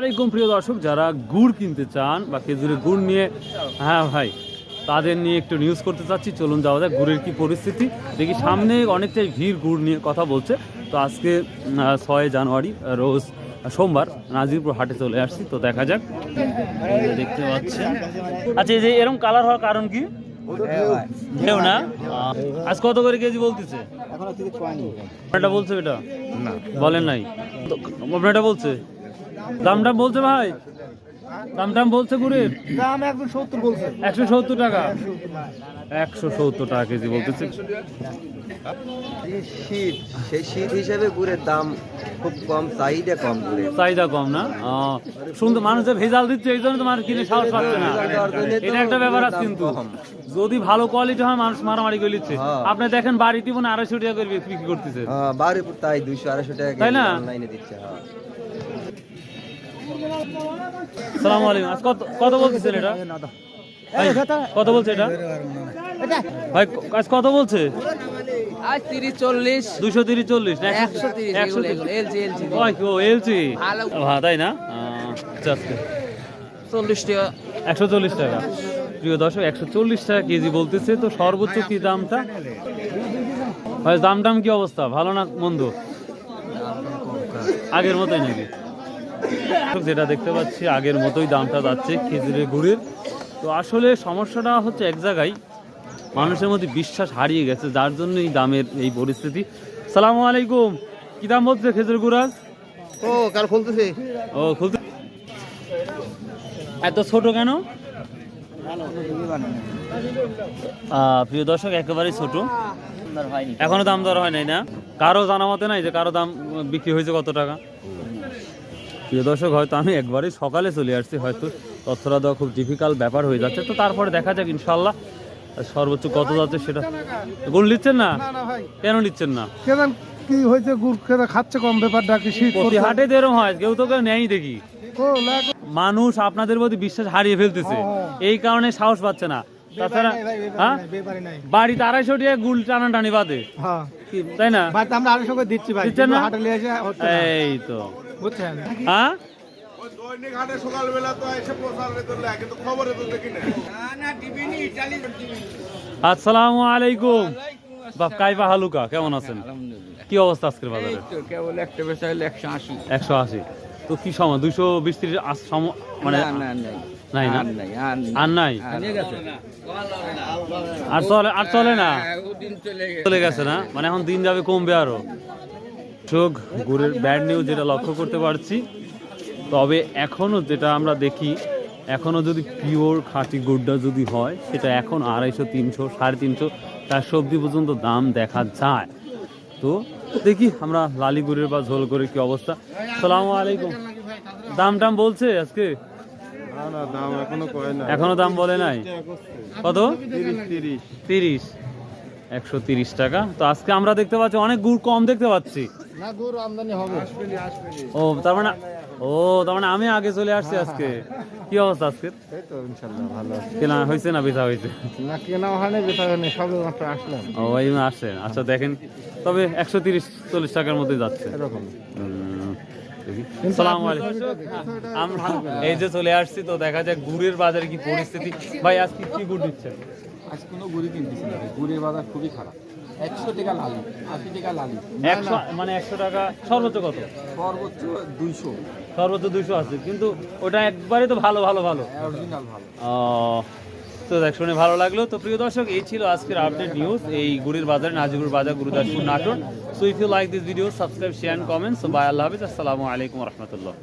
আলাইকুম প্রিয় দর্শক যারা গুড় কিনতে চান বা খেজুরের গুড় নিয়ে হ্যাঁ ভাই তাদের নিয়ে একটু নিউজ করতে চাচ্ছি। চলুন যাওয়া যাক গুড়ের কি পরিস্থিতি। দেখি সামনে অনেকটাই ভিড় গুড় নিয়ে কথা বলছে। তো আজকে ছয় জানুয়ারি রোজ সোমবার নাজিরপুর হাটে চলে আসছি। তো দেখা যাক। দেখতে পাচ্ছেন। আচ্ছা এই যে এরকম কালার হওয়ার কারণ কি? ঢেউ না? আজ কত করে কেজি বলতেছে? এটা বলছে এটা? না। বলেন নাই। তো আপনার এটা বলছে? দাম দাম বলছে ভাই? দাম দাম বলছে গুড়ের দাম একদম সত্তর বলছে। একশো সত্তর টাকা? একশো সত্তর টাকা কেজি বলতেছে। শীত সেই শীত হিসেবে গুড়ের দাম খুব কম চাহিদা কম গুড়ের। চাহিদা কম না? সুন্দর মানুষ ভেজাল দিচ্ছে এই জন্য তো মানুষ কিনে সাহস পাচ্ছে না। এটা একটা ব্যাপার আছে কিন্তু। যদি ভালো কোয়ালিটি হয় মানুষ মারামারি করে নিচ্ছে। হ্যাঁ। আপনি দেখেন বাড়িতে মনে আড়াইশো টাকা করে বিক্রি করতেছে। হ্যাঁ, বারোপুর তাই দুইশো আড়াইশো টাকা তাই না? অনলাইনে দিচ্ছে হ্যাঁ। সালাম আলাইকুম। আজ কত কত বলতেছেন এটা ভাই, কত বলছে এটা? ভাই আজ কত বলছে? আজ তিরিশ চল্লিশ। দুশো তিরিশ চল্লিশ একশো তিরিশ একশো এগুলো এগুলো এলজি এলজি। ও এলচি হ্যাঁ তাই না? আচ্ছা, আচ্ছা। চল্লিশ টাকা। একশো চল্লিশ টাকা। প্রিয় দর্শক একশো চল্লিশ টাকা কেজি বলতেছে তো সর্বোচ্চ কি দামটা? ভাই দাম টাম কি অবস্থা? ভালো না মন্দ? আগের মতোই নাকি? যেটা দেখতে পাচ্ছি আগের মতোই দামটা যাচ্ছে খেজুরের গুড়ের। তো আসলে সমস্যাটা হচ্ছে এক জায়গায় মানুষের মধ্যে বিশ্বাস হারিয়ে গেছে যার জন্য এই দামের এই পরিস্থিতি। সালাম আলাইকুম কি দাম বলছে খেজুর গুড় আজ ও কার খুলতেছে। ও খুলতে এত ছোট কেন? প্রিয় দর্শক একেবারেই ছোট। এখনও দাম দর হয় নাই না? কারও জানা মতে নাই যে কারও দাম বিক্রি হয়েছে কত টাকা? প্রিয় দর্শক হয়তো আমি একবারই সকালে চলে আসছি হয়তো তথ্যটা দেওয়া খুব ডিফিকাল্ট ব্যাপার হয়ে যাচ্ছে। তো তারপরে দেখা যাক ইনশাল্লাহ সর্বোচ্চ কত যাচ্ছে সেটা গুণ নিচ্ছেন না? কেন নিচ্ছেন না? কি হয়েছে গুড় খেতে খাচ্ছে কম ব্যাপারটা কি শীত প্রতি হাটে এরকম হয় কেউ তো কেউ নেয়ই দেখি। মানুষ আপনাদের প্রতি বিশ্বাস হারিয়ে ফেলতেছে। এই কারণে সাহস পাচ্ছে না। তাছাড়া হ্যাঁ? বাড়িতে আড়াইশো টাকা গুল টানা টানি বাদে। হ্যাঁ। তাই না? আমরা আড়াইশো করে দিচ্ছি ভাই। দিচ্ছেন না? হাটে নিয়ে এসে হচ্ছে না। এই তো। বুঝছেন হ্যাঁ? দৈনিক হাটে সকালবেলা তো এসে প্রচারে তো লেখে কিন্তু খবরে তো দেখি না। আসসালামু আলাইকুম। বাপ কাইবা হালুকা কেমন আছেন? কি অবস্থা আজকের বাজারে? কেবল একটা বেচা হলে একশো আশি। একশো আশি। তো কি সময় দুইশো বিশ ত্রিশ মানে নাই। না? আর আর নাই। আর চলে আর চলে না? চলে চলে গেছে না? মানে এখন দিন যাবে কমবে আরও। চোখ গুড়ের ব্যাড নিউজ যেটা লক্ষ্য করতে পারছি। তবে এখনও যেটা আমরা দেখি এখনও যদি পিওর খাঁটি গুড়টা যদি হয় সেটা এখন আড়াইশো তিনশো সাড়ে তিনশো চারশো অব্দি পর্যন্ত দাম দেখা যায়। তো দেখি আমরা লালি গুড়ের বা ঝোল করে কি অবস্থা। সালাম আলাইকুম। দাম টাম বলছে আজকে? এখনও দাম বলে নাই। কত? তিরিশ। তিরিশ। একশো তিরিশ টাকা। তো আজকে আমরা দেখতে পাচ্ছি অনেক গুড় কম দেখতে পাচ্ছি। না গুড় আমদানি হবে। ও তার মানে ও তার মানে আমি আগে চলে আসছি আজকে। কি অবস্থা আজকে? এই তো ইনশাল্লাহ ভালো কেনা হয়েছে না বেচা হয়েছে? না কেনা হয় না বেচা হয় সবে মাত্র আসলাম। ও এই আসছেন আচ্ছা দেখেন তবে একশো তিরিশ চল্লিশ টাকার মধ্যে যাচ্ছে। এরকম। আমরা এই যে চলে আসছি তো দেখা যাক গুড়ের বাজারে কি পরিস্থিতি। ভাই আজকে কি গুড় দিচ্ছেন? আজ কোনো গুড়ি কিনতেছি না গুড়ের বাজার খুবই খারাপ। একশো টাকা লালি আশি টাকা লালি। একশো মানে একশো টাকা সর্বোচ্চ কত? সর্বোচ্চ দুইশো। সর্বোচ্চ দুইশো আছে কিন্তু ওটা একবারে তো ভালো ভালো ভালো। অরিজিনাল ভালো। আহ, তো দেখ শুনে ভালো লাগল। তো প্রিয় দর্শক এই ছিল আজকের আপডেট নিউজ এই গুড়ির বাজার নাজিগুর বাজার Gurudaspur Natore. So if you like this video subscribe share comments bye আল্লাহ হাফিজ আসসালামু আলাইকুম রহমতুল্লাহ।